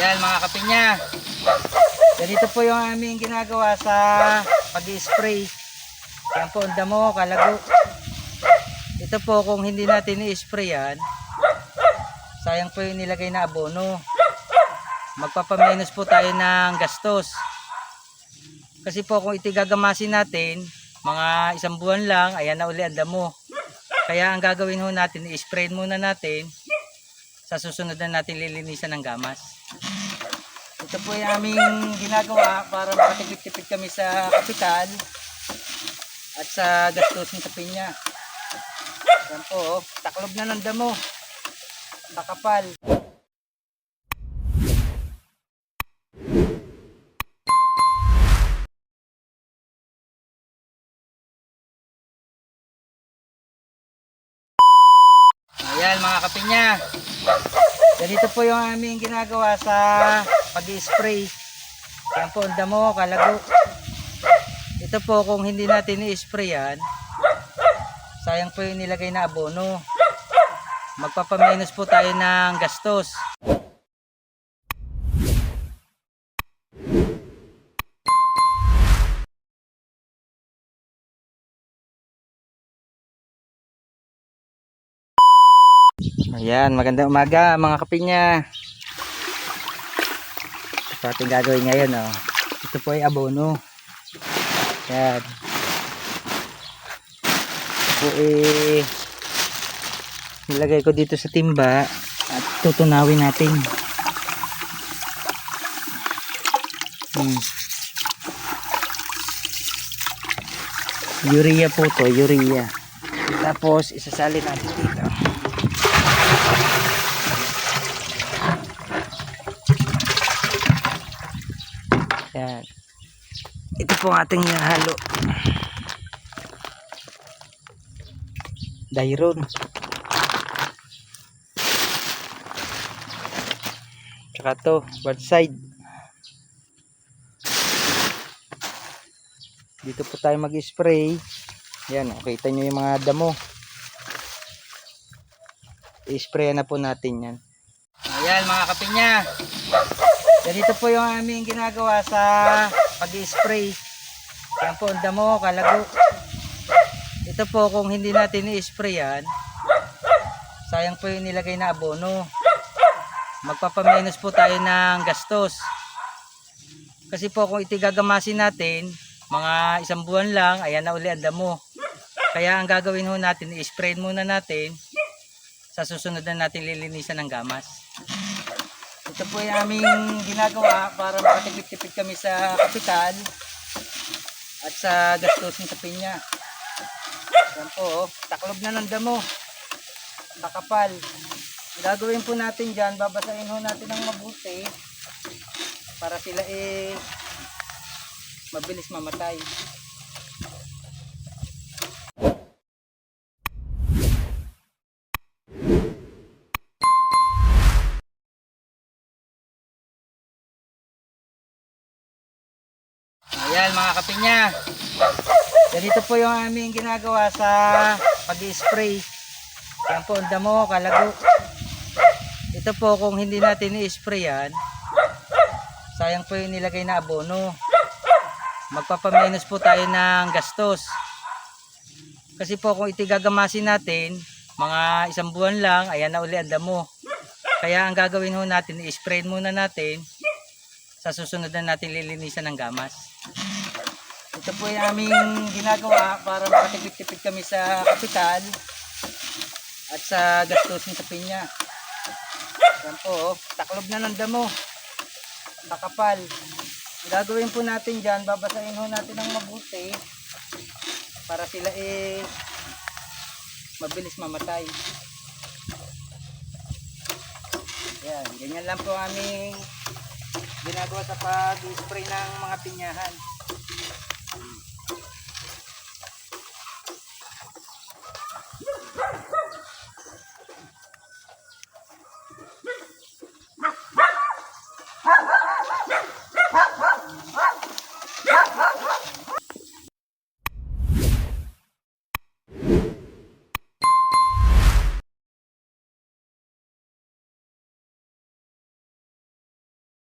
Ayan mga kapinya. Ganito po yung aming ginagawa sa pag-spray. Yan po ang damo, kalago. Ito po kung hindi natin i-spray yan, sayang po yung nilagay na abono. Magpapamenos po tayo ng gastos. Kasi po kung itigagamasin natin, mga isang buwan lang, ayan na uli ang damo. Kaya ang gagawin ho natin, i-spray muna natin. Sa susunod na natin lilinisan ng gamas. Ito po yung aming ginagawa para makatipid-tipid kami sa kapital at sa gastusin sa pinya. Yan po, oh, taklob na ng damo. Nakapal. Ayan mga kapinya. Ganito po yung aming ginagawa sa pag-spray. Yan po ang damo, kalago. Ito po kung hindi natin i-spray yan, sayang po yung nilagay na abono. Magpapamenos po tayo ng gastos. Ayan, magandang umaga mga kapinya. Ito ating gagawin ngayon. Oh. Ito po ay abono. Ayan. Ito po eh, nilagay ko dito sa timba at tutunawin natin. Hmm. Urea po to, urea. Tapos isasalin natin dito. Yan. Ito po ang ating halo. Dairon. Tsaka to, bad side. Dito po tayo mag-spray. Yan, kita nyo yung mga damo. I-spray na po natin yan. Ayan mga kapinya. Ganito po yung aming ginagawa sa pag-spray. Yan po ang damo, kalago. Ito po kung hindi natin i-spray yan, sayang po yung nilagay na abono. Magpapamenos po tayo ng gastos. Kasi po kung itigagamasin natin, mga isang buwan lang, ayan na uli ang damo. Kaya ang gagawin ho natin, i-spray muna natin. Sa susunod na natin lilinisan ng gamas. Ito po yung aming ginagawa para makatipid-tipid kami sa kapital at sa gastusin sa pinya. Yan po, oh, taklob na ng damo. Nakapal. Ang gagawin po natin dyan, babasahin ho natin ng mabuti para sila eh mabilis mamatay. Ayan mga kapinya. Ganito po yung aming ginagawa sa pag-spray. Yan po ang damo, kalago. Ito po kung hindi natin i-spray yan, sayang po yung nilagay na abono. Magpapamenos po tayo ng gastos. Kasi po kung itigagamasin natin, mga isang buwan lang, ayan na uli ang damo. Kaya ang gagawin ho natin, i-spray muna natin. Sa susunod na natin lilinisan ng gamas. Ito po yung aming ginagawa para makatipid-tipid kami sa kapital at sa gastusin sa pinya. Yan po, oh, taklob na ng damo. Nakapal. Ang gagawin po natin dyan, babasahin ho natin ng mabuti para sila eh mabilis mamatay. Yan, ganyan lang po aming ginagawa sa pag-spray ng mga pinyahan.